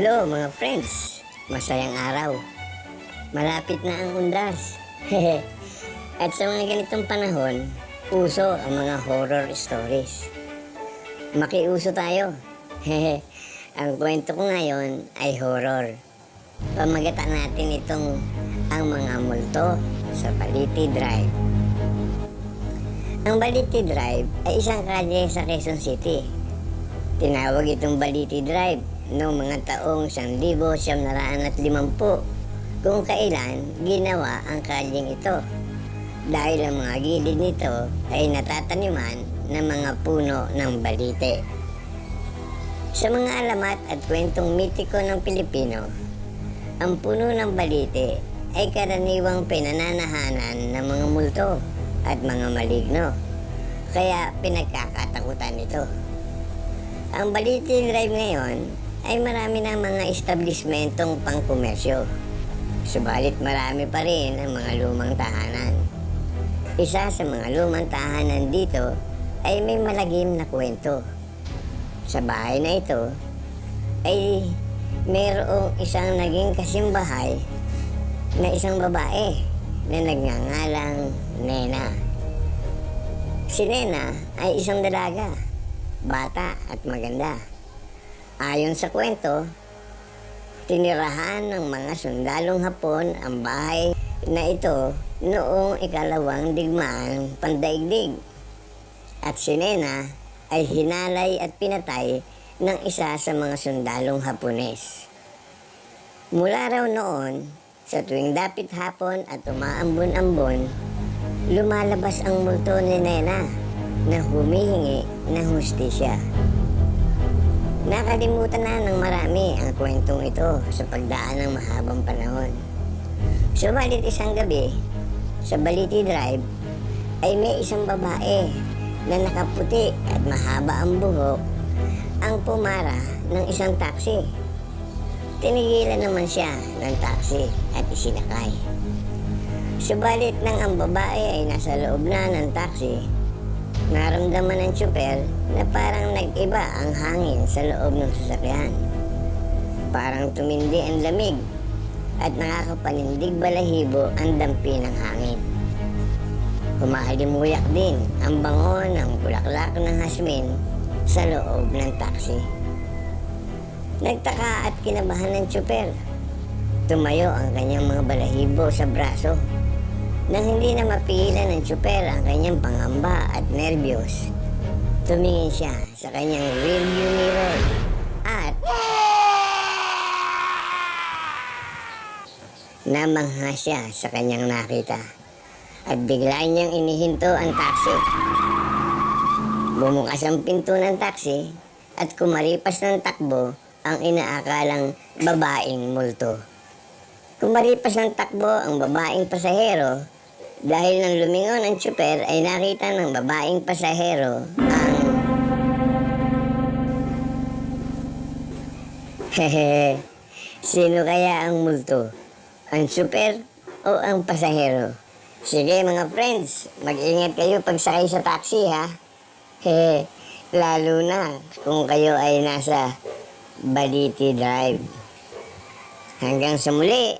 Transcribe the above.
Hello mga friends! Masayang araw. Malapit na ang undas. At sa mga ganitong panahon, uso ang mga horror stories. Makiuso tayo. Ang kwento ko ngayon ay horror. Pamagatan natin itong ang mga multo sa Baliti Drive. Ang Baliti Drive ay isang kalye sa Quezon City. Tinawag itong Baliti Drive noong mga taong 1950 kung kailan ginawa ang kalyeng ito. Dahil ang mga gilid nito ay natataniman ng mga puno ng balite. Sa mga alamat at kwentong mitiko ng Pilipino, ang puno ng balite ay karaniwang pinananahanan ng mga multo at mga maligno. Kaya pinagkakatakutan ito. Ang Baliti Drive ngayon ay marami ng mga establishmentong pangkomersyo. Subalit marami pa rin ang mga lumang tahanan. Isa sa mga lumang tahanan dito ay may malagim na kwento. Sa bahay na ito ay mayroong isang naging kasimbahay na isang babae na nagngangalang Nena. Si Nena ay isang dalaga, bata at maganda. Ayon sa kwento, tinirahan ng mga sundalong Hapon ang bahay na ito noong ikalawang digmaan pandaigdig. At si Nena ay hinalay at pinatay ng isa sa mga sundalong Hapones. Mula raw noon, sa tuwing dapit hapon at umaambon-ambon, lumalabas ang multo ni Nena na humihingi ng hustisya. Nakalimutan na ng marami ang kwentong ito sa pagdaan ng mahabang panahon. Subalit isang gabi, sa Baliti Drive, ay may isang babae na nakaputi at mahaba ang buhok ang pumara ng isang taxi. Tinigilan naman siya ng taxi at isinakay. Subalit nang ang babae ay nasa loob na ng taxi, naramdaman ng tsuper na parang nag-iba ang hangin sa loob ng sasakyan. Parang tumindi ang lamig at nakakapanindig balahibo ang dampi ng hangin. Humahalimuyak din ang bango ng bulaklak ng hasmin sa loob ng taxi. Nagtaka at kinabahan ng tsuper. Tumayo ang kanyang mga balahibo sa braso nang hindi na mapigilan ng tsuper ang kanyang pangamba at nerbiyos. Tumingin siya sa kanyang rearview mirror at namangha siya sa kanyang nakita at bigla niyang inihinto ang taxi. Bumukas ang pinto ng taxi at kumaripas ng takbo ang inaakalang babaeng multo. Kumaripas ng takbo ang babaeng pasahero dahil nang lumingon ang tsuper ay nakita ng babaeng pasahero ang Hehe, sino kaya ang multo? Ang super o ang pasahero? Sige mga friends, mag-ingat kayo pag sakay sa taxi ha. Hehe, lalo na kung kayo ay nasa Baliti Drive. Hanggang sa muli,